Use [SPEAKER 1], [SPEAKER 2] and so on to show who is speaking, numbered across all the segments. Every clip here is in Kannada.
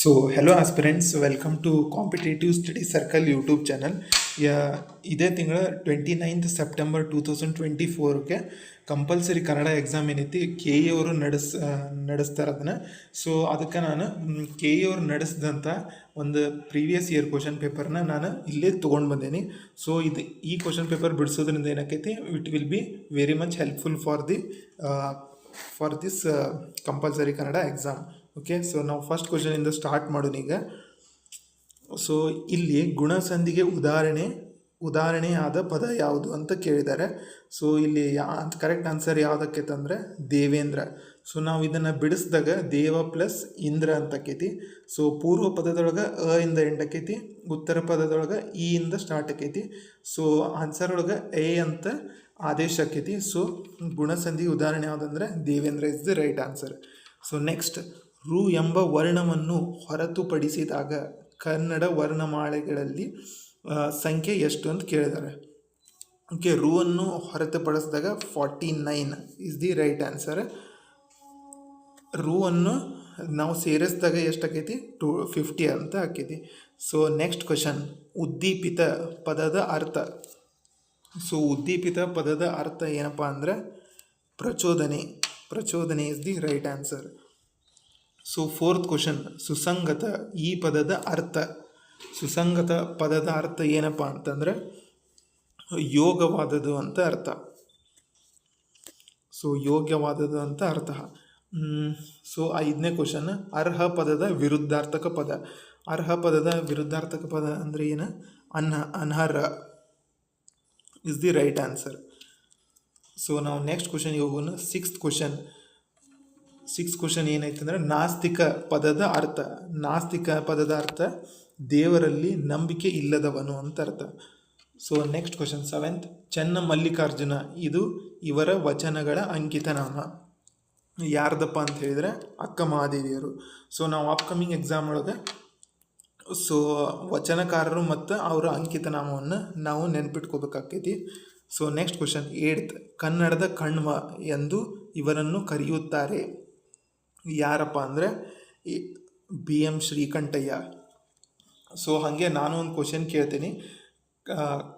[SPEAKER 1] So hello aspirants welcome to competitive study circle YouTube channel ಇದೇ ತಿಂಗಳ twenty ninth September two thousand twenty ಫೋರ್ಗೆ compulsory Kannada exam ಏನೈತಿ ಕೆ ಇ ಅವರು ನಡೆಸ್ ನಡೆಸ್ತಾರೆ ಅದನ್ನು ಸೊ ಅದಕ್ಕೆ ನಾನು ಕೆ ಇ ಅವ್ರು ನಡೆಸಿದಂಥ ಒಂದು ಪ್ರೀವಿಯಸ್ ಇಯರ್ ಕ್ವಶನ್ ಪೇಪರ್ನ ನಾನು ಇಲ್ಲೇ ತೊಗೊಂಡು ಬಂದೇನಿ ಸೊ ಇದು ಈ ಕ್ವಶನ್ ಪೇಪರ್ ಬಿಡಿಸೋದ್ರಿಂದ ಏನಾಕೈತಿ it will be very much helpful for the for this compulsory Kannada exam okay so ನಾವು ಫಸ್ಟ್ ಕ್ವಶನಿಂದ ಸ್ಟಾರ್ಟ್ ಮಾಡೋಣ ಈಗ. ಸೊ ಇಲ್ಲಿ ಗುಣಸಂಧಿಗೆ ಉದಾಹರಣೆ, ಉದಾಹರಣೆಯಾದ ಪದ ಯಾವುದು ಅಂತ ಕೇಳಿದ್ದಾರೆ. ಸೊ ಇಲ್ಲಿ ಯಾ ಕರೆಕ್ಟ್ ಆನ್ಸರ್ ಯಾವುದಕ್ಕೆ ತಂದರೆ ದೇವೇಂದ್ರ. ಸೊ ನಾವು ಇದನ್ನು ಬಿಡಿಸಿದಾಗ ದೇವ ಪ್ಲಸ್ ಇಂದ್ರ ಅಂತ ಅಂತಕ್ಕೈತಿ ಸೊ ಪೂರ್ವ ಪದದೊಳಗೆ ಅ ಇಂದ ಎಂಡ್ ಆಕೈತಿ ಉತ್ತರ ಪದದೊಳಗೆ ಇ ಇಂದ ಸ್ಟಾರ್ಟ್ ಆಕೈತಿ ಸೊ ಆನ್ಸರ್ ಒಳಗೆ ಎ ಅಂತ ಆದೇಶ ಆಕೈತಿ ಸೊ ಗುಣಸಂಧಿ ಉದಾಹರಣೆ ಯಾವುದಂದ್ರೆ Devendra is the right answer so next ರು ಎಂಬ ವರ್ಣವನ್ನು ಹೊರತುಪಡಿಸಿದಾಗ ಕನ್ನಡ ವರ್ಣಮಾಲೆಗಳಲ್ಲಿ ಸಂಖ್ಯೆ ಎಷ್ಟು ಅಂತ ಕೇಳಿದ್ದಾರೆ. ಓಕೆ ರು ಅನ್ನು ಹೊರತುಪಡಿಸಿದಾಗ forty nine is the right answer ರು ಅನ್ನು ನಾವು ಸೇರಿಸಿದಾಗ ಎಷ್ಟು ಆಕೈತಿ ಟು ಫಿಫ್ಟಿ ಅಂತ ಆಕೈತಿ. ಸೊ ನೆಕ್ಸ್ಟ್ ಕ್ವಶನ್ ಉದ್ದೀಪಿತ ಪದದ ಅರ್ಥ. ಸೊ ಉದ್ದೀಪಿತ ಪದದ ಅರ್ಥ ಏನಪ್ಪ ಅಂದರೆ ಪ್ರಚೋದನೆ. ಪ್ರಚೋದನೆ is the right answer so fourth question ಸುಸಂಗತ ಈ ಪದದ ಅರ್ಥ ಸುಸಂಗತ ಪದದ ಅರ್ಥ ಏನಪ್ಪ ಅಂತಂದರೆ ಯೋಗವಾದದ್ದು ಅಂತ ಅರ್ಥ ಸೊ ಯೋಗ್ಯವಾದದ್ದು ಅಂತ ಅರ್ಥ ಸೊ ಐದನೇ ಕ್ವಶನ್ ಅರ್ಹ ಪದದ ವಿರುದ್ಧಾರ್ಥಕ ಪದ ಅರ್ಹ ಪದದ ವಿರುದ್ಧಾರ್ಥಕ ಪದ ಅಂದರೆ ಏನು ಅನ್ಹ ಅನರ್ಹ is the right answer so ನಾವು ನೆಕ್ಸ್ಟ್ ಕ್ವಶನ್ಗೆ ಹೋಗೋಣ ಸಿಕ್ಸ್ತ್ ಕ್ವಶನ್ ಸಿಕ್ಸ್ ಕ್ವಶನ್ ಏನಾಯ್ತು ಅಂದರೆ ನಾಸ್ತಿಕ ಪದದ ಅರ್ಥ. ನಾಸ್ತಿಕ ಪದದ ಅರ್ಥ, ದೇವರಲ್ಲಿ ನಂಬಿಕೆ ಇಲ್ಲದವನು ಅಂತ ಅರ್ಥ. ಸೊ ನೆಕ್ಸ್ಟ್ ಕ್ವಶನ್ ಸೆವೆಂತ್ ಚೆನ್ನ ಮಲ್ಲಿಕಾರ್ಜುನ, ಇದು ಇವರ ವಚನಗಳ ಅಂಕಿತನಾಮ. ಯಾರ್ದಪ್ಪ ಅಂತ ಹೇಳಿದರೆ ಅಕ್ಕ ಮಹಾದೇವಿಯರು. ಸೊ ನಾವು ಅಪ್ಕಮಿಂಗ್ ಎಕ್ಸಾಮ್ ಒಳಗೆ ಸೊ ವಚನಕಾರರು ಮತ್ತು ಅವರ ಅಂಕಿತನಾಮವನ್ನು ನಾವು ನೆನ್ಪಿಟ್ಕೋಬೇಕಾಗ್ತೈತಿ. ಸೊ ನೆಕ್ಸ್ಟ್ ಕ್ವಶನ್ ಏಡ್ತ್ ಕನ್ನಡದ ಕಣ್ವ ಎಂದು ಇವರನ್ನು ಕರೆಯುತ್ತಾರೆ. ಯಾರಪ್ಪ ಅಂದರೆ ಬಿ ಎಂ ಶ್ರೀಕಂಠಯ್ಯ. ಸೊ ಹಾಗೆ ನಾನು ಒಂದು ಕ್ವಶನ್ ಕೇಳ್ತೀನಿ.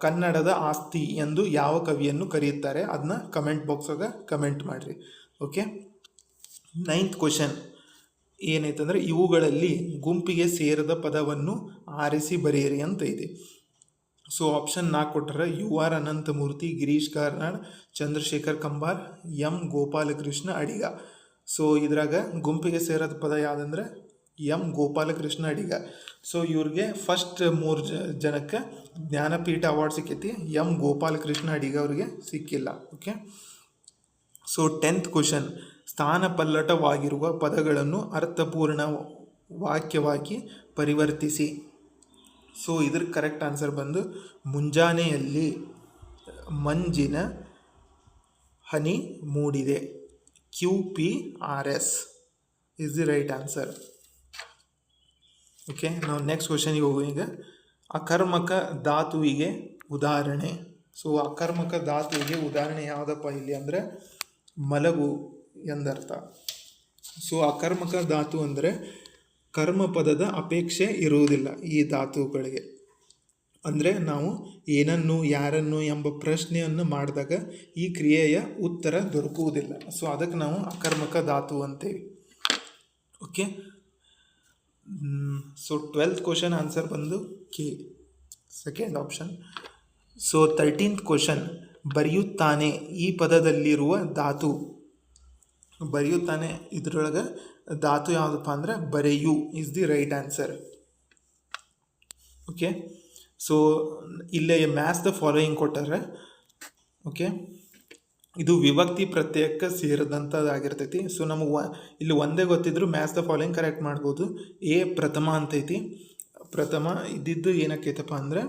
[SPEAKER 1] ಕನ್ನಡದ ಆಸ್ತಿ ಎಂದು ಯಾವ ಕವಿಯನ್ನು ಕರೆಯುತ್ತಾರೆ? ಅದನ್ನ ಕಮೆಂಟ್ ಬಾಕ್ಸಾಗ ಕಮೆಂಟ್ ಮಾಡಿರಿ. ಓಕೆ ನೈನ್ತ್ ಕ್ವಶನ್ ಏನೈತಂದರೆ, ಇವುಗಳಲ್ಲಿ ಗುಂಪಿಗೆ ಸೇರದ ಪದವನ್ನು ಆರಿಸಿ ಬರೆಯಿರಿ ಅಂತ ಇದೆ. ಸೊ ಆಪ್ಷನ್ ನಾಲ್ಕು ಕೊಟ್ಟರೆ U R Ananthamurthy, Girish Karnad, Chandrashekhar Kambar, M Gopalakrishna Adiga. So ಇದ್ರಾಗ ಗುಂಪಿಗೆ ಸೇರೋದು ಪದ ಯಾವುದಂದ್ರೆ ಎಂ ಗೋಪಾಲಕೃಷ್ಣ ಅಡಿಗ. ಸೊ ಇವ್ರಿಗೆ ಫಸ್ಟ್ ಮೂರು ಜನಕ್ಕೆ ಜ್ಞಾನಪೀಠ ಅವಾರ್ಡ್ ಸಿಕ್ಕೈತಿ. ಎಂ ಗೋಪಾಲಕೃಷ್ಣ ಅಡಿಗ ಅವ್ರಿಗೆ ಸಿಕ್ಕಿಲ್ಲ. ಓಕೆ ಸೊ ಟೆಂತ್ ಕ್ವಶನ್ ಸ್ಥಾನಪಲ್ಲಟವಾಗಿರುವ ಪದಗಳನ್ನು ಅರ್ಥಪೂರ್ಣ ವಾಕ್ಯವಾಗಿ ಪರಿವರ್ತಿಸಿ. ಸೊ ಇದ್ರ ಕರೆಕ್ಟ್ ಆನ್ಸರ್ ಬಂದು ಮುಂಜಾನೆಯಲ್ಲಿ ಮಂಜಿನ ಹನಿ ಮೂಡಿದೆ. Yes is the right answer okay ನಾವು ನೆಕ್ಸ್ಟ್ ಕ್ವಶನಿಗೆ ಹೋಗುವ ಈಗ. ಅಕರ್ಮಕ ಧಾತುವಿಗೆ ಉದಾಹರಣೆ. ಸೊ ಅಕರ್ಮಕ ಧಾತುವಿಗೆ ಉದಾಹರಣೆ ಯಾವುದಪ್ಪ ಇಲ್ಲಿ ಅಂದರೆ ಮಲಗು ಎಂದರ್ಥ. ಸೊ ಅಕರ್ಮಕ ಧಾತು ಅಂದರೆ ಕರ್ಮಪದದ ಅಪೇಕ್ಷೆ ಇರುವುದಿಲ್ಲ ಈ ಧಾತುಗಳಿಗೆ. ಅಂದರೆ ನಾವು ಏನನ್ನು, ಯಾರನ್ನು ಎಂಬ ಪ್ರಶ್ನೆಯನ್ನು ಮಾಡಿದಾಗ ಈ ಕ್ರಿಯೆಯ ಉತ್ತರ ದೊರಕುವುದಿಲ್ಲ. ಸೊ ಅದಕ್ಕೆ ನಾವು ಅಕರ್ಮಕ ಧಾತು ಅಂತೇವೆ okay so twelfth question answer ಬಂದು K second option so thirteenth question ಬರೆಯುತ್ತಾನೆ ಈ ಪದದಲ್ಲಿರುವ ಧಾತು. ಬರೆಯುತ್ತಾನೆ ಇದರೊಳಗೆ ಧಾತು ಯಾವುದಪ್ಪ ಅಂದರೆ ಬರೆಯು is the right answer okay so ಇಲ್ಲೇ ದ ಫಾಲೋಯಿಂಗ್ ಕೊಟ್ಟಾರೆ. ಓಕೆ ಇದು ವಿಭಕ್ತಿ ಪ್ರತ್ಯಯಕ್ಕೆ ಸೇರಿದಂಥದ್ದಾಗಿರ್ತೈತಿ ಸೊ ನಮಗೆ ಇಲ್ಲಿ ಒಂದೇ ಗೊತ್ತಿದ್ರು ದ ಫಾಲೋಯಿಂಗ್ ಕರೆಕ್ಟ್ ಮಾಡ್ಬೋದು. ಎ ಪ್ರಥಮ ಅಂತೈತಿ. ಪ್ರಥಮ, ಇದ್ದಿದ್ದು ಏನಕ್ಕೈತಪ್ಪ ಅಂದರೆ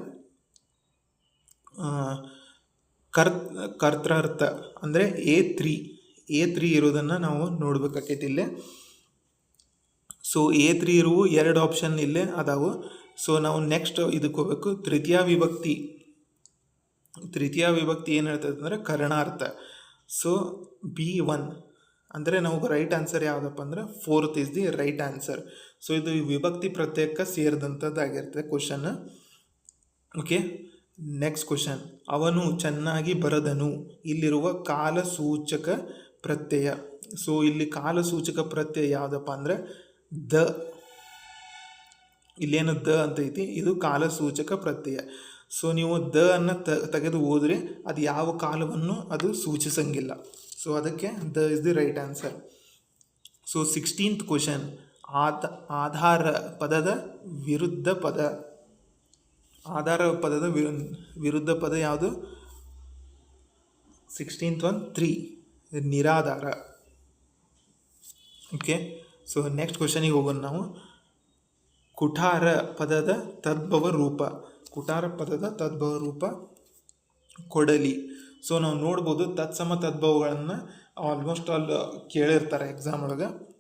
[SPEAKER 1] ಕರ್ ಕರ್ತಾರ್ಥ, ಅಂದರೆ ಎ ತ್ರೀ ಎ ತ್ರೀ ಇರೋದನ್ನು ನಾವು ನೋಡ್ಬೇಕಾಕೈತಿ ಇಲ್ಲೇ. ಸೊ ಎ ತ್ರೀ ಇರುವ ಎರಡು ಆಪ್ಷನ್ ಇಲ್ಲೇ ಅದಾವು. ಸೊ ನಾವು ನೆಕ್ಸ್ಟ್ ಇದಕ್ಕೆ ಹೋಗ್ಬೇಕು. ತೃತೀಯ ವಿಭಕ್ತಿ. ತೃತೀಯ ವಿಭಕ್ತಿ ಏನು ಹೇಳ್ತದೆ ಅಂದರೆ ಕರ್ಣಾರ್ಥ. ಸೊ ಬಿ ಒನ್ ಅಂದರೆ ನಮಗೆ ರೈಟ್ ಆನ್ಸರ್ ಯಾವುದಪ್ಪ ಅಂದ್ರೆ fourth is the right answer so ಇದು ವಿಭಕ್ತಿ ಪ್ರತ್ಯಯಕ್ಕೆ ಸೇರಿದಂಥದ್ದಾಗಿರ್ತದೆ ಕ್ವಶನ್ ಓಕೆ ನೆಕ್ಸ್ಟ್ ಕ್ವಶನ್ ಅವನು ಚೆನ್ನಾಗಿ ಬರದನು. ಇಲ್ಲಿರುವ ಕಾಲಸೂಚಕ ಪ್ರತ್ಯಯ. ಸೊ ಇಲ್ಲಿ ಕಾಲಸೂಚಕ ಪ್ರತ್ಯಯ ಯಾವುದಪ್ಪ ಅಂದರೆ ದ ಇಲ್ಲೇನು ದ ಅಂತ ಐತಿ ಇದು ಕಾಲಸೂಚಕ ಪ್ರತ್ಯಯ. ಸೊ ನೀವು ದ ಅನ್ನು ತೆಗೆದು ಹೋದರೆ ಅದು ಯಾವ ಕಾಲವನ್ನು ಅದು ಸೂಚಿಸಂಗಿಲ್ಲ. ಸೊ ಅದಕ್ಕೆ the is the right answer so sixteenth question ಆದ, ಆಧಾರ ಪದದ ವಿರುದ್ಧ ಪದ. ಆಧಾರ ಪದದ ವಿರು, ವಿರುದ್ಧ ಪದ ಯಾವುದು? ಸಿಕ್ಸ್ಟೀನ್ತ್ ಒನ್ ತ್ರೀ ನಿರಾಧಾರ. ಓಕೆ ಸೊ ನೆಕ್ಸ್ಟ್ ಕ್ವಶನಿಗೆ ಹೋಗೋಣ ನಾವು. ಕುಠಾರ ಪದದ ತದ್ಭವ ರೂಪ. ಕುಠಾರ ಪದದ ತದ್ಭವ ರೂಪ ಕೊಡಲಿ. ಸೊ ನಾವು ನೋಡ್ಬೋದು ತತ್ಸಮ ತದ್ಭವಗಳನ್ನು ಆಲ್ಮೋಸ್ಟ್ ಆಲ್ ಕೇಳಿರ್ತಾರೆ ಎಕ್ಸಾಮ್ ಒಳಗೆ.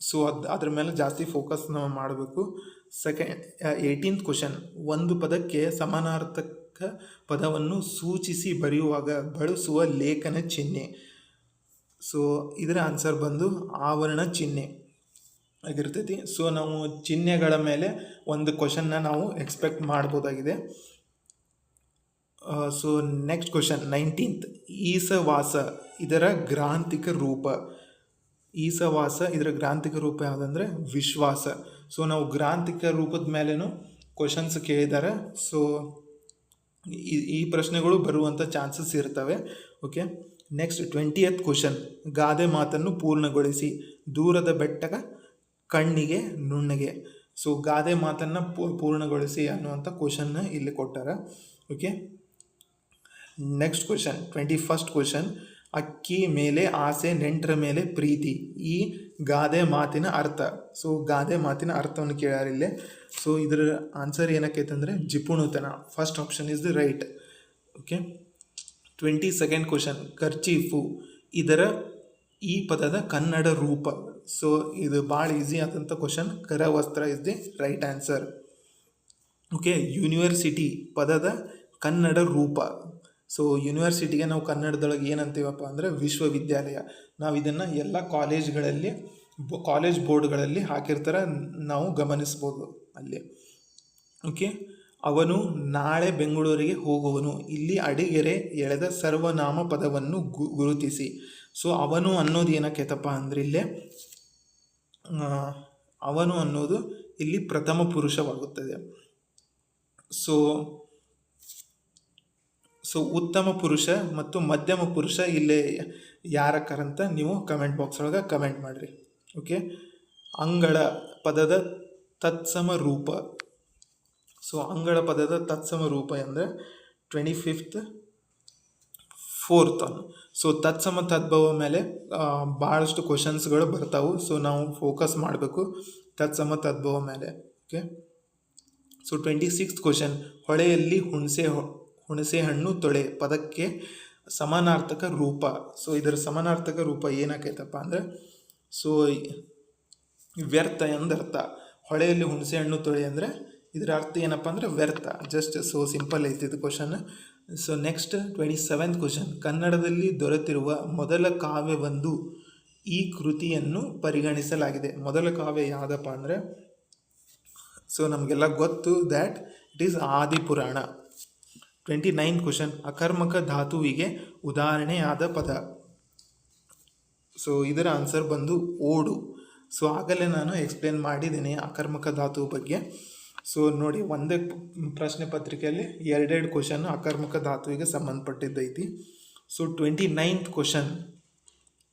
[SPEAKER 1] ಸೊ ಅದು ಅದ್ರ ಮೇಲೆ ಜಾಸ್ತಿ ಫೋಕಸ್ ನಾವು ಮಾಡಬೇಕು. ಸೆಕೆಂಡ್ ಏಯ್ಟೀನ್ತ್ ಕ್ವಶನ್ ಒಂದು ಪದಕ್ಕೆ ಸಮಾನಾರ್ಥಕ ಪದವನ್ನು ಸೂಚಿಸಿ ಬರೆಯುವಾಗ ಬಳಸುವ ಲೇಖನ ಚಿಹ್ನೆ. ಸೊ ಇದರ ಆನ್ಸರ್ ಬಂದು ಆವರಣ ಚಿಹ್ನೆ. ಆಗಿರ್ತೈತಿ. ಸೊ ನಾವು ಚಿಹ್ನೆಗಳ ಮೇಲೆ ಒಂದು ಕ್ವಶನ್ನ ನಾವು ಎಕ್ಸ್ಪೆಕ್ಟ್ ಮಾಡ್ಬೋದಾಗಿದೆ. ಸೊ ನೆಕ್ಸ್ಟ್ ಕ್ವಶನ್ ನೈನ್ಟೀನ್ತ್ ಈಸವಾಸ, ಇದರ ಗ್ರಾಂಥಿಕ ರೂಪ. ಈಸವಾಸ, ಇದರ ಗ್ರಾಂಥಿಕ ರೂಪ ಯಾವುದಂದ್ರೆ ವಿಶ್ವಾಸ. ಸೊ ನಾವು ಗ್ರಾಂಥಿಕ ರೂಪದ ಮೇಲೇನು ಕ್ವಶನ್ಸ್ ಕೇಳಿದ್ದಾರೆ. ಸೊ ಈ ಈ ಪ್ರಶ್ನೆಗಳು ಬರುವಂಥ ಚಾನ್ಸಸ್ ಇರ್ತವೆ. ಓಕೆ ನೆಕ್ಸ್ಟ್ ಟ್ವೆಂಟಿಯತ್ ಕ್ವಶನ್ ಗಾದೆ ಮಾತನ್ನು ಪೂರ್ಣಗೊಳಿಸಿ. ದೂರದ ಬೆಟ್ಟಗ ಕಣ್ಣಿಗೆ, ನುಣ್ಣಗೆ. ಸೊ ಗಾದೆ ಮಾತನ್ನು ಪೂರ್ಣಗೊಳಿಸಿ ಅನ್ನುವಂಥ ಕ್ವಶನ್ನ ಇಲ್ಲಿ ಕೊಟ್ಟಾರ. Okay next question twenty first question ಅಕ್ಕಿ ಮೇಲೆ ಆಸೆ, ನೆಂಟರ ಮೇಲೆ ಪ್ರೀತಿ. ಈ ಗಾದೆ ಮಾತಿನ ಅರ್ಥ. ಸೊ ಗಾದೆ ಮಾತಿನ ಅರ್ಥವನ್ನು ಕೇಳ್ಯಾರ ಇಲ್ಲೇ. ಸೊ ಇದರ ಆನ್ಸರ್ ಏನಕ್ಕೈತೆ ಅಂದರೆ ಜಿಪುಣುತನ. First option is the right okay twenty second question kerchief. ಇದರ ಈ ಪದದ ಕನ್ನಡ ರೂಪ. ಸೊ ಇದು ಭಾಳ ಈಸಿ ಆದಂಥ question ಕರವಸ್ತ್ರ is the right answer okay university ಪದದ ಕನ್ನಡ ರೂಪ. ಸೊ ಯೂನಿವರ್ಸಿಟಿಗೆ ನಾವು ಕನ್ನಡದೊಳಗೆ ಏನಂತೀವಪ್ಪ ಅಂದರೆ ವಿಶ್ವವಿದ್ಯಾಲಯ. ನಾವು ಇದನ್ನು ಎಲ್ಲ ಕಾಲೇಜ್ಗಳಲ್ಲಿ ಕಾಲೇಜ್ ಬೋರ್ಡ್ಗಳಲ್ಲಿ ಹಾಕಿರ್ತಾರೆ, ನಾವು ಗಮನಿಸ್ಬೋದು ಅಲ್ಲಿ. ಓಕೆ ಅವನು ನಾಳೆ ಬೆಂಗಳೂರಿಗೆ ಹೋಗುವನು. ಇಲ್ಲಿ ಅಡಿಗೆರೆ ಎಳೆದ ಸರ್ವನಾಮ ಪದವನ್ನು ಗುರುತಿಸಿ. ಸೊ ಅವನು ಅನ್ನೋದು ಏನಕ್ಕೈತಪ್ಪ ಅಂದ್ರೆ ಇಲ್ಲೇ ಅವನು ಅನ್ನೋದು ಇಲ್ಲಿ ಪ್ರಥಮ ಪುರುಷವಾಗುತ್ತದೆ. ಸೊ ಸೊ ಉತ್ತಮ ಪುರುಷ ಮತ್ತು ಮಧ್ಯಮ ಪುರುಷ ಇಲ್ಲೇ ಯಾರಕ್ಕರಂತ ನೀವು ಕಮೆಂಟ್ ಬಾಕ್ಸ್ ಒಳಗೆ ಕಮೆಂಟ್ ಮಾಡಿರಿ. ಓಕೆ ಅಂಗಳ ಪದದ ತತ್ಸಮ ರೂಪ. ಸೊ ಅಂಗಳ ಪದದ ತತ್ಸಮ ರೂಪ ಅಂದರೆ ಟ್ವೆಂಟಿ ಫಿಫ್ತ್ ಫೋರ್ತ್ ಅನ್ನು. ಸೊ ತತ್ಸಮ ತದ್ಭವ ಮೇಲೆ ಭಾಳಷ್ಟು ಕ್ವಶನ್ಸ್ಗಳು ಬರ್ತಾವೆ. ಸೊ ನಾವು ಫೋಕಸ್ ಮಾಡಬೇಕು ತತ್ಸಮ ತದ್ಭವ ಮೇಲೆ. Okay so twenty sixth question ಹೊಳೆಯಲ್ಲಿ ಹುಣಸೆ ಹುಣಸೆ ಹಣ್ಣು ತೊಳೆ ಪದಕ್ಕೆ ಸಮಾನಾರ್ಥಕ ರೂಪ. ಸೊ ಇದರ ಸಮಾನಾರ್ಥಕ ರೂಪ ಏನಾಕೈತಪ್ಪ ಅಂದರೆ ಸೊ ವ್ಯರ್ಥ ಎಂದರ್ಥ. ಹೊಳೆಯಲ್ಲಿ ಹುಣಸೆ ಹಣ್ಣು ತೊಳೆ ಅಂದರೆ, ಇದರ ಅರ್ಥ ಏನಪ್ಪ ಅಂದರೆ ವ್ಯರ್ಥ. ಜಸ್ಟ್ ಸೊ ಸಿಂಪಲ್ ಐತಿ ಇದು question so next twenty seventh question ಕನ್ನಡದಲ್ಲಿ ದೊರೆತಿರುವ ಮೊದಲ ಕಾವ್ಯವೊಂದು ಈ ಕೃತಿಯನ್ನು ಪರಿಗಣಿಸಲಾಗಿದೆ. ಮೊದಲ ಕಾವ್ಯ ಯಾವುದಪ್ಪ ಅಂದರೆ ಸೊ ನಮಗೆಲ್ಲ ಗೊತ್ತು that it is Adipurana. Twenty nine question ಅಕರ್ಮಕ ಧಾತುವಿಗೆ ಉದಾಹರಣೆಯಾದ ಪದ. ಸೊ ಇದರ ಆನ್ಸರ್ ಬಂದು ಓಡು. ಸೊ ಆಗಲೇ ನಾನು ಎಕ್ಸ್ಪ್ಲೇನ್ ಮಾಡಿದ್ದೀನಿ ಅಕರ್ಮಕ ಧಾತು ಬಗ್ಗೆ. ಸೊ ನೋಡಿ ಒಂದೇ ಪ್ರಶ್ನೆ ಪತ್ರಿಕೆಯಲ್ಲಿ ಎರಡೆರಡು ಕ್ವಶನ್ ಅಕರ್ಮಕ ಧಾತುವಿಗೆ ಸಂಬಂಧಪಟ್ಟಿದ್ದೈತಿ. ಸೊ ಟ್ವೆಂಟಿ ನೈನ್ತ್ ಕ್ವಶನ್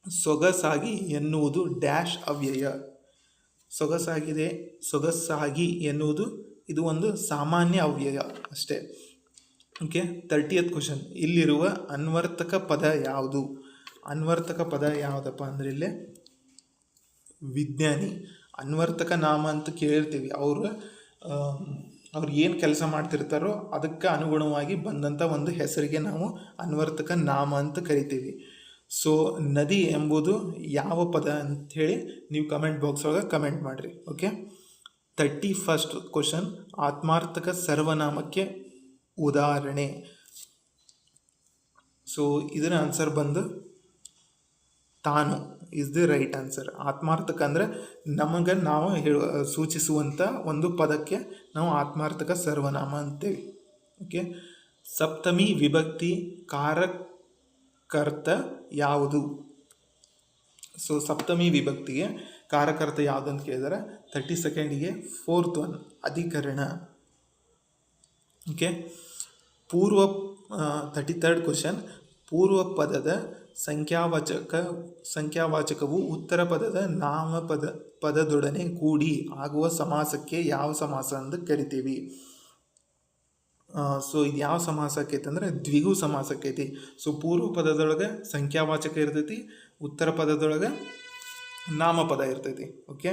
[SPEAKER 1] ಸೊಗಸಾಗಿ ಎನ್ನುವುದು ಡ್ಯಾಶ್ ಅವ್ಯಯ. ಸೊಗಸಾಗಿದೆ, ಸೊಗಸಾಗಿ ಎನ್ನುವುದು ಇದು ಒಂದು ಸಾಮಾನ್ಯ ಅವ್ಯಯ ಅಷ್ಟೇ. ಓಕೆ ತರ್ಟಿಯತ್ ಕ್ವಶನ್ ಇಲ್ಲಿರುವ ಅನ್ವರ್ತಕ ಪದ ಯಾವುದು? ಅನ್ವರ್ತಕ ಪದ ಯಾವುದಪ್ಪ ಅಂದರೆ ಇಲ್ಲಿ ವಿಜ್ಞಾನಿ. ಅನ್ವರ್ತಕ ನಾಮ ಅಂತ ಕೇಳಿರ್ತೀವಿ. ಅವರು ಅವ್ರು ಏನು ಕೆಲಸ ಮಾಡ್ತಿರ್ತಾರೋ ಅದಕ್ಕೆ ಅನುಗುಣವಾಗಿ ಬಂದಂಥ ಒಂದು ಹೆಸರಿಗೆ ನಾವು ಅನ್ವರ್ತಕ ನಾಮ ಅಂತ ಕರಿತೀವಿ. ಸೊ ನದಿ ಎಂಬುದು ಯಾವ ಪದ ಅಂಥೇಳಿ ನೀವು ಕಮೆಂಟ್ ಬಾಕ್ಸ್ ಒಳಗೆ ಕಮೆಂಟ್ ಮಾಡಿರಿ ಓಕೆ ತರ್ಟಿ ಫಸ್ಟ್ ಕ್ವಶನ್ ಆತ್ಮಾರ್ಥಕ ಸರ್ವನಾಮಕ್ಕೆ ಉದಾಹರಣೆ. ಸೊ ಇದರ ಆನ್ಸರ್ ಬಂದು ತಾನು. ಇಸ್ ದಿ ರೈಟ್ ಆನ್ಸರ್ ಆತ್ಮಾರ್ಥಕ ಅಂದರೆ ನಮಗೆ ನಾವು ಹೇಳುವ ಸೂಚಿಸುವಂಥ ಒಂದು ಪದಕ್ಕೆ ನಾವು ಆತ್ಮಾರ್ಥಕ ಸರ್ವನಾಮ ಅಂತೇವೆ ಓಕೆ ಸಪ್ತಮಿ ವಿಭಕ್ತಿ ಕಾರಕರ್ತ ಯಾವುದು? ಸೊ ಸಪ್ತಮಿ ವಿಭಕ್ತಿಗೆ ಕಾರಕರ್ತ ಯಾವುದು ಅಂತ ಕೇಳಿದರೆ? ತರ್ಟಿ ಸೆಕೆಂಡಿಗೆ ಫೋರ್ತ್ ಒನ್ ಅಧಿಕರಣ. ಓಕೆ ಪೂರ್ವ ತರ್ಟಿ ತರ್ಡ್ ಕ್ವಶನ್ ಪೂರ್ವ ಪದದ ಸಂಖ್ಯಾವಾಚಕ, ಸಂಖ್ಯಾವಾಚಕವು ಉತ್ತರ ಪದದ ನಾಮಪದ ಪದದೊಡನೆ ಕೂಡಿ ಆಗುವ ಸಮಾಸಕ್ಕೆ ಯಾವ ಸಮಾಸ ಅಂತ ಕರಿತೀವಿ. ಸೊ ಇದು ಯಾವ ಸಮಾಸಕ್ಕೆ ಆಕೈತಿ ಅಂದ್ರೆ ದ್ವಿಗು ಸಮಾಸ ಆಕೈತಿ ಸೊ ಪೂರ್ವ ಪದದೊಳಗೆ ಸಂಖ್ಯಾವಾಚಕ ಇರ್ತೈತಿ, ಉತ್ತರ ಪದದೊಳಗೆ ನಾಮಪದ ಇರ್ತೈತಿ okay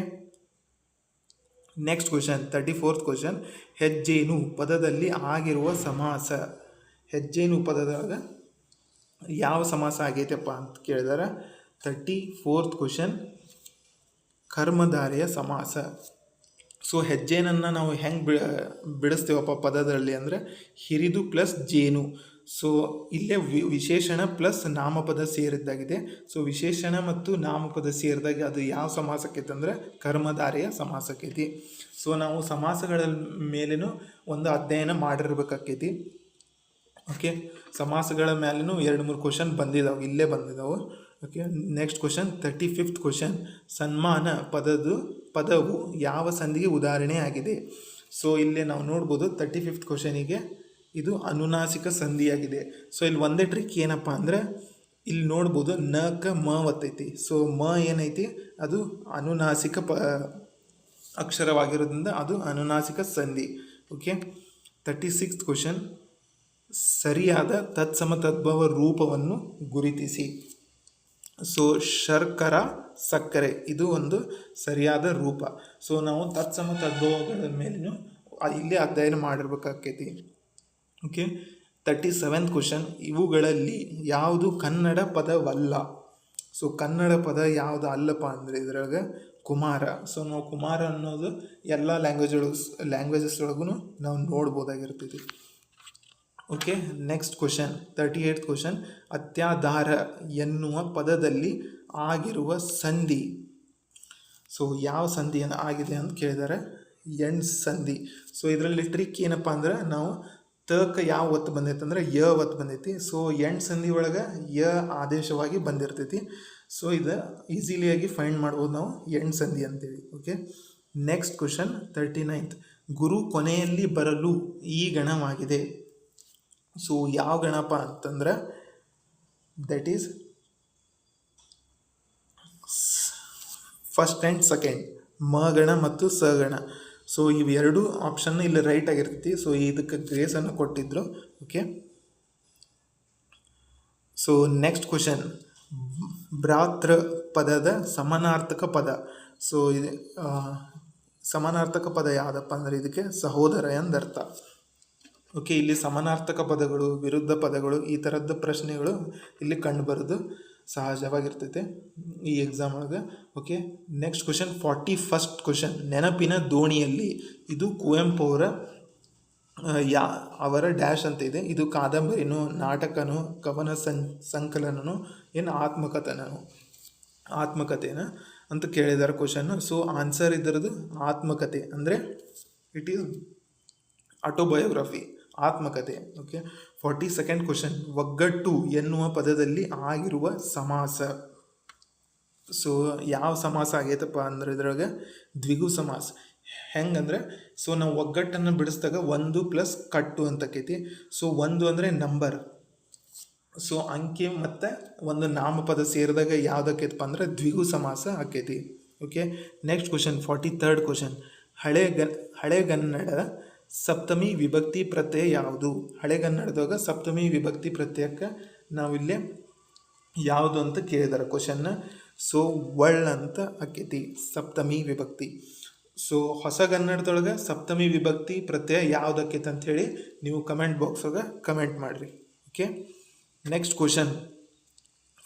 [SPEAKER 1] next question thirty fourth question ಹೆಜ್ಜೇನು ಪದದಲ್ಲಿ ಆಗಿರುವ ಸಮಾಸ, ಹೆಜ್ಜೇನು ಪದದೊಳಗೆ ಯಾವ ಸಮಾಸ ಆಗೈತಪ್ಪ ಅಂತ ಕೇಳಿದಾರೆ ತರ್ಟಿ ಫೋರ್ತ್ ಕ್ವಶನ್ ಕರ್ಮಧಾರೆಯ ಸಮಾಸ. ಸೊ ಹೆಜ್ಜೇನನ್ನು ನಾವು ಹೆಂಗೆ ಬಿಡಿಸ್ತೀವಪ್ಪ ಪದದಲ್ಲಿ ಅಂದರೆ ಹಿರಿದು ಪ್ಲಸ್ ಜೇನು. ಸೊ ಇಲ್ಲೇ ವಿಶೇಷಣ ಪ್ಲಸ್ ನಾಮಪದ ಸೇರಿದ್ದಾಗಿದೆ. ಸೊ ವಿಶೇಷಣ ಮತ್ತು ನಾಮಪದ ಸೇರಿದಾಗ ಅದು ಯಾವ ಸಮಾಸಕ್ಕೈತೆ ಅಂದರೆ ಕರ್ಮಧಾರೆಯ ಸಮಾಸಕ್ಕೈತಿ ಸೊ ನಾವು ಸಮಾಸಗಳ ಮೇಲೇನು ಒಂದು ಅಧ್ಯಯನ ಮಾಡಿರ್ಬೇಕಾಕೈತಿ. ಓಕೆ ಸಮಾಸಗಳ ಮೇಲೂ ಎರಡು ಮೂರು ಕ್ವಶನ್ ಬಂದಿದ್ದಾವೆ ಇಲ್ಲೇ ಬಂದಿದ್ದಾವೆ okay next question thirty fifth question ಸನ್ಮಾನ ಪದದು, ಪದವು ಯಾವ ಸಂಧಿಗೆ ಉದಾಹರಣೆ ಆಗಿದೆ? ಸೊ ಇಲ್ಲಿ ನಾವು ನೋಡ್ಬೋದು ತರ್ಟಿ ಫಿಫ್ತ್ ಕ್ವಶನಿಗೆ ಇದು ಅನುನಾಸಿಕ ಸಂಧಿಯಾಗಿದೆ. ಸೊ ಇಲ್ಲಿ ಒಂದೇ ಟ್ರಿಕ್ ಏನಪ್ಪ ಅಂದರೆ, ಇಲ್ಲಿ ನೋಡ್ಬೋದು ನ, ಕ, ಮ ಒತ್ತೈತಿ. ಸೊ ಮ ಏನೈತಿ? ಅದು ಅನುನಾಸಿಕ ಪ, ಅಕ್ಷರವಾಗಿರೋದ್ರಿಂದ ಅದು ಅನುನಾಸಿಕ ಸಂಧಿ. ಓಕೆ ತರ್ಟಿ ಸಿಕ್ಸ್ತ್ ಕ್ವಶನ್ ಸರಿಯಾದ ತತ್ಸಮ ತದ್ಭವ ರೂಪವನ್ನು ಗುರುತಿಸಿ. ಸೊ, ಶರ್ಕರ, ಸಕ್ಕರೆ, ಇದು ಒಂದು ಸರಿಯಾದ ರೂಪ. ಸೊ, ನಾವು ತತ್ಸಮ ತದ್ಭವಗಳ ಮೇಲೂ ಇಲ್ಲಿ ಅಧ್ಯಯನ ಮಾಡಿರ್ಬೇಕಾಕೈತಿ. ಓಕೆ? ತರ್ಟಿ ಸೆವೆಂತ್ ಕ್ವಶನ್, ಇವುಗಳಲ್ಲಿ ಯಾವುದು ಕನ್ನಡ ಪದವಲ್ಲ? ಸೊ, ಕನ್ನಡ ಪದ ಯಾವುದು ಅಲ್ಲಪ್ಪ ಅಂದರೆ ಇದ್ರಾಗ ಕುಮಾರ. ಸೊ, ನಾವು ಕುಮಾರ ಅನ್ನೋದು ಎಲ್ಲ ಲ್ಯಾಂಗ್ವೇಜ್ ಒಳಗೆ ಲ್ಯಾಂಗ್ವೇಜಸ್ ಒಳಗೂ ನಾವು ನೋಡ್ಬೋದಾಗಿರ್ತೈತಿ. Okay next question thirty eighth question ಅತ್ಯಾಧಾರ ಎನ್ನುವ ಪದದಲ್ಲಿ ಆಗಿರುವ ಸಂಧಿ. ಸೊ ಯಾವ ಸಂಧಿ ಆಗಿದೆ ಅಂತ ಕೇಳಿದ್ದಾರೆ ಎಣ್ ಸಂಧಿ. ಸೊ ಇದರಲ್ಲಿ ಟ್ರಿಕ್ ಏನಪ್ಪ ಅಂದ್ರೆ ನಾವು ತಕ ಯಾವ ಒತ್ತು ಬಂದೈತೆ ಅಂದ್ರೆ ಯ ಒತ್ತು ಬಂದೈತಿ ಸೊ ಎಣ್ ಸಂಧಿ ಒಳಗೆ ಯ ಆದೇಶವಾಗಿ ಬಂದಿರ್ತೈತಿ. ಸೊ ಇದು ಈಸಿಲಿಯಾಗಿ ಫೈಂಡ್ ಮಾಡ್ಬೋದು ನಾವು ಎಣ್ ಸಂಧಿ ಅಂತೇಳಿ. Okay next question thirty ninth ಗುರು ಕೊನೆಯಲ್ಲಿ ಬರಲು ಈ ಗಣವಾಗಿದೆ. ಸೊ ಯಾವ ಗಣಪ ಅಂತಂದ್ರೆ that is first and second ಮ ಗಣ ಮತ್ತು ಸ ಗಣ. ಸೊ ಇವೆರಡು ಆಪ್ಷನ್ ಇಲ್ಲಿ ರೈಟ್ ಆಗಿರ್ತೈತಿ. ಸೊ ಇದಕ್ಕೆ ಗ್ರೇಸನ್ನು ಕೊಟ್ಟಿದ್ರು. ಓಕೆ ಸೊ ನೆಕ್ಸ್ಟ್ ಕ್ವಶನ್ ಭ್ರಾತೃ ಪದದ ಸಮಾನಾರ್ಥಕ ಪದ. ಸೊ ಇದು ಸಮಾನಾರ್ಥಕ ಪದ ಯಾವುದಪ್ಪ ಅಂದರೆ ಇದಕ್ಕೆ ಸಹೋದರ ಎಂದರ್ಥ. ಓಕೆ, ಇಲ್ಲಿ ಸಮಾನಾರ್ಥಕ ಪದಗಳು, ವಿರುದ್ಧ ಪದಗಳು, ಈ ಥರದ ಪ್ರಶ್ನೆಗಳು ಇಲ್ಲಿ ಕಂಡುಬರೋದು ಸಹಜವಾಗಿರ್ತೈತೆ ಈ ಎಕ್ಸಾಮ್ ಒಳಗೆ. Okay next question forty first question ನೆನಪಿನ ದೋಣಿಯಲ್ಲಿ ಇದು ಕುವೆಂಪು ಅವರ ಯಾ, ಅವರ ಡ್ಯಾಶ್ ಅಂತ ಇದೆ. ಇದು ಕಾದಂಬರಿನೂ, ನಾಟಕನೂ, ಕವನ ಸಂ, ಸಂಕಲನನೋ, ಏನು ಆತ್ಮಕಥನನು, ಆತ್ಮಕಥೆನ ಅಂತ ಕೇಳಿದ್ದಾರೆ ಕ್ವಶನ್ನು ಸೊ ಆನ್ಸರ್ ಇದರದು ಆತ್ಮಕಥೆ, ಅಂದರೆ ಇಟ್ ಈಸ್ ಆಟೋಬಯೋಗ್ರಫಿ ಆತ್ಮಕಥೆ ಓಕೆ ಫಾರ್ಟಿ ಸೆಕೆಂಡ್ ಕ್ವಶನ್ ಒಗ್ಗಟ್ಟು ಎನ್ನುವ ಪದದಲ್ಲಿ ಆಗಿರುವ ಸಮಾಸ. ಸೊ ಯಾವ ಸಮಾಸ ಆಗೈತಪ್ಪ ಅಂದ್ರೆ ಇದ್ರಾಗ ದ್ವಿಗು ಸಮಾಸ. ಹೆಂಗಂದ್ರೆ ಸೊ ನಾವು ಒಗ್ಗಟ್ಟನ್ನು ಬಿಡಿಸಿದಾಗ ಒಂದು ಪ್ಲಸ್ ಕಟ್ಟು ಅಂತ ಆಕೈತಿ ಸೊ ಒಂದು ಅಂದರೆ ನಂಬರ್ ಸೊ ಅಂಕೆ ಮತ್ತು ಒಂದು ನಾಮಪದ ಸೇರಿದಾಗ ಯಾವುದಕ್ಕೈತಪ್ಪ ಅಂದ್ರೆ ದ್ವಿಗು ಸಮಾಸ ಆಕೈತಿ okay next question forty third question ಹಳೆ ಗ ಹಳೆಗನ್ನಡ ಸಪ್ತಮಿ ವಿಭಕ್ತಿ ಪ್ರತ್ಯಯ ಯಾವುದು? ಹಳೆಗನ್ನಡದಾಗ ಸಪ್ತಮಿ ವಿಭಕ್ತಿ ಪ್ರತ್ಯಯಕ್ಕೆ ನಾವಿಲ್ಲೇ ಯಾವುದು ಅಂತ ಕೇಳಿದಾರೆ ಕ್ವಶನ್ನ ಸೊ ಒಳ್ ಅಂತ ಆಕೈತಿ, ಸಪ್ತಮಿ ವಿಭಕ್ತಿ. ಸೊ ಹೊಸಗನ್ನಡದೊಳಗೆ ಸಪ್ತಮಿ ವಿಭಕ್ತಿ ಪ್ರತ್ಯಯ ಯಾವುದು ಆಕೈತೆ ಅಂಥೇಳಿ ನೀವು ಕಮೆಂಟ್ ಬಾಕ್ಸೊಳಗೆ ಕಮೆಂಟ್ ಮಾಡಿರಿ okay next question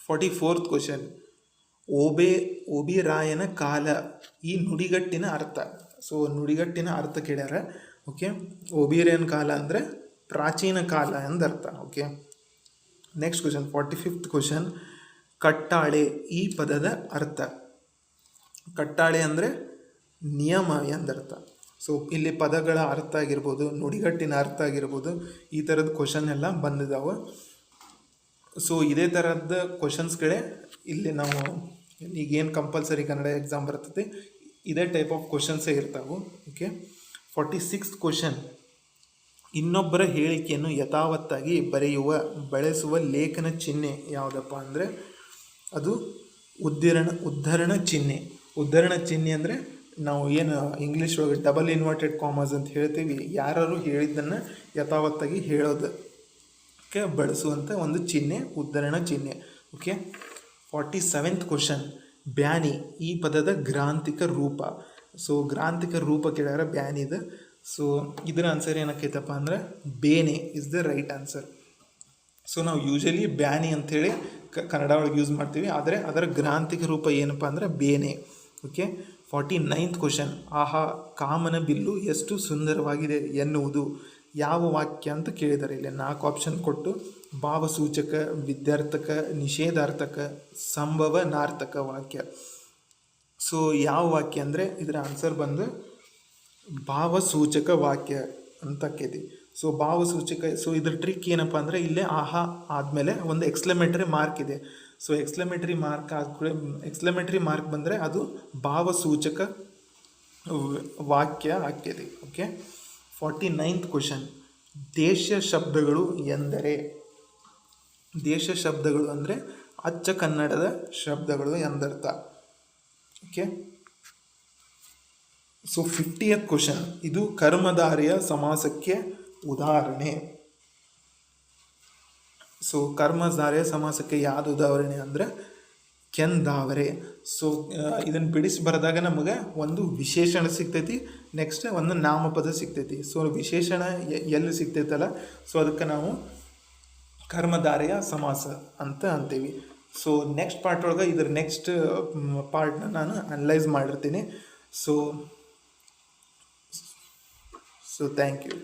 [SPEAKER 1] forty fourth question ಓಬೆ, ಓಬಿರಾಯನ ಕಾಲ, ಈ ನುಡಿಗಟ್ಟಿನ ಅರ್ಥ. ಸೊ ನುಡಿಗಟ್ಟಿನ ಅರ್ಥ ಕೇಳ್ಯಾರ. ಓಕೆ? ಒಬೀರಿಯನ್ ಕಾಲ ಅಂದರೆ ಪ್ರಾಚೀನ ಕಾಲ ಎಂದರ್ಥ okay? Next question forty fifth question ಕಟ್ಟಾಳೆ ಈ ಪದದ ಅರ್ಥ. ಕಟ್ಟಾಳೆ ಅಂದರೆ ನಿಯಮ ಎಂದರ್ಥ ಸೊ ಇಲ್ಲಿ ಪದಗಳ ಅರ್ಥ ಆಗಿರ್ಬೋದು, ನುಡಿಗಟ್ಟಿನ ಅರ್ಥ ಆಗಿರ್ಬೋದು, ಈ ಥರದ ಕ್ವಶನ್ ಎಲ್ಲ ಬಂದಿದ್ದಾವೆ ಸೊ ಇದೇ ಥರದ ಕ್ವಶನ್ಸ್ಗಳೇ ಇಲ್ಲಿ ನಾವು ಈಗೇನು ಕಂಪಲ್ಸರಿ ಕನ್ನಡ ಎಕ್ಸಾಮ್ ಬರ್ತದೆ, ಇದೇ ಟೈಪ್ ಆಫ್ ಕ್ವಶನ್ಸೇ ಇರ್ತಾವೆ, ಓಕೆ? ಫಾರ್ಟಿ ಸಿಕ್ಸ್ ಕ್ವಶನ್ ಇನ್ನೊಬ್ಬರ ಹೇಳಿಕೆಯನ್ನು ಯಥಾವತ್ತಾಗಿ ಬರೆಯುವ, ಬಳಸುವ ಲೇಖನ ಚಿಹ್ನೆ ಯಾವುದಪ್ಪ ಅಂದರೆ, ಅದು ಉದ್ದಿರಣ, ಉದ್ಧರಣ ಚಿಹ್ನೆ. ಉದ್ಧರಣ ಚಿಹ್ನೆ ಅಂದರೆ ನಾವು ಏನು ಇಂಗ್ಲೀಷ್ ಒಳಗೆ ಡಬಲ್ ಇನ್ವರ್ಟೆಡ್ ಕಾಮರ್ಸ್ ಅಂತ ಹೇಳ್ತೀವಿ ಯಾರು ಹೇಳಿದ್ದನ್ನು ಯಥಾವತ್ತಾಗಿ ಹೇಳೋದಕ್ಕೆ ಬಳಸುವಂಥ ಒಂದು ಚಿಹ್ನೆ, ಉದ್ಧರಣ ಚಿಹ್ನೆ. ಓಕೆ ಫಾರ್ಟಿ ಸೆವೆಂತ್ ಕ್ವಶನ್ ಬ್ಯಾನಿ, ಈ ಪದದ ಗ್ರಾಂಥಿಕ ರೂಪ. ಸೊ ಗ್ರಾಂಥಿಕ ರೂಪ ಕೇಳಿದ್ರೆ ಬ್ಯಾನ್ ಇದು. ಸೊ ಇದರ ಆನ್ಸರ್ ಏನಕ್ಕೈತಪ್ಪ ಅಂದರೆ ಬೇನೆ is the right answer so ನಾವು ಯೂಶಲಿ ಬ್ಯಾನಿ ಅಂಥೇಳಿ ಕನ್ನಡ ಒಳಗೆ ಯೂಸ್ ಮಾಡ್ತೀವಿ. ಆದರೆ ಅದರ ಗ್ರಾಂಥಿಕ ರೂಪ ಏನಪ್ಪ ಅಂದರೆ ಬೇನೆ. ಓಕೆ ಫಾರ್ಟಿ ನೈನ್ತ್ ಕ್ವಶನ್ ಆಹಾ, ಕಾಮನ ಬಿಲ್ಲು ಎಷ್ಟು ಸುಂದರವಾಗಿದೆ ಎನ್ನುವುದು. ಯಾವ ವಾಕ್ಯ ಅಂತ ಕೇಳಿದ್ದಾರೆ ಇಲ್ಲಿ. ನಾಲ್ಕು ಆಪ್ಷನ್ ಕೊಟ್ಟು ಭಾವಸೂಚಕ, ವಿದ್ಯಾರ್ಥಕ, ನಿಷೇಧಾರ್ಥಕ, ಸಂಭವನಾರ್ಥಕ ವಾಕ್ಯ. ಸೊ ಯಾವ ವಾಕ್ಯ ಅಂದರೆ ಇದರ ಆನ್ಸರ್ ಬಂದು ಭಾವಸೂಚಕ ವಾಕ್ಯ ಅಂತ ಆಕೈತಿ. ಸೊ ಭಾವಸೂಚಕ ಸೊ ಇದ್ರ ಟ್ರಿಕ್ ಏನಪ್ಪ ಅಂದರೆ ಇಲ್ಲೇ ಆಹಾ ಆದಮೇಲೆ ಒಂದು ಎಕ್ಸ್ಲಮೇಟರಿ ಮಾರ್ಕ್ ಇದೆ. ಸೊ ಎಕ್ಸ್ಲಮೇಟರಿ ಮಾರ್ಕ್ ಆದ ಎಕ್ಸ್ಲಮೇಟರಿ ಮಾರ್ಕ್ ಬಂದರೆ ಅದು ಭಾವಸೂಚಕ ವಾಕ್ಯ ಆಕ್ಯದೆ ಓಕೆ ಫಾರ್ಟಿ ನೈನ್ತ್ ಕ್ವಶನ್ ದೇಶ ಶಬ್ದಗಳು ಎಂದರೆ? ದೇಶ ಶಬ್ದಗಳು ಅಂದರೆ ಅಚ್ಚ ಕನ್ನಡದ ಶಬ್ದಗಳು ಎಂದರ್ಥ. ಓಕೆ ಸೊ ಫಿಫ್ಟಿಯತ್ ಕ್ವಶನ್ ಇದು ಕರ್ಮಧಾರಿಯ ಸಮಾಸಕ್ಕೆ ಉದಾಹರಣೆ. ಸೊ ಕರ್ಮಧಾರಿಯ ಸಮಾಸಕ್ಕೆ ಯಾವುದು ಉದಾಹರಣೆ ಅಂದರೆ ಕೆಂದಾವರೆ ಸೊ ಇದನ್ನು ಬಿಡಿಸಿ ಬರೆದಾಗ ನಮಗೆ ಒಂದು ವಿಶೇಷಣ ಸಿಗ್ತೈತಿ. ನೆಕ್ಸ್ಟ್ ಒಂದು ನಾಮಪದ ಸಿಗ್ತೈತಿ. ಸೊ ವಿಶೇಷಣ ಎಲ್ಲಿ ಸಿಗ್ತೈತಲ್ಲ? ಸೊ ಅದಕ್ಕೆ ನಾವು ಕರ್ಮಧಾರೆಯ ಸಮಾಸ ಅಂತ ಅಂತೀವಿ. ಸೊ ನೆಕ್ಸ್ಟ್ ಪಾರ್ಟ್ ಒಳಗೆ ಇದ್ರ ನೆಕ್ಸ್ಟ್ ಪಾರ್ಟ್ನ ನಾನು ಅನಲೈಸ್ ಮಾಡಿರ್ತೀನಿ. So so thank you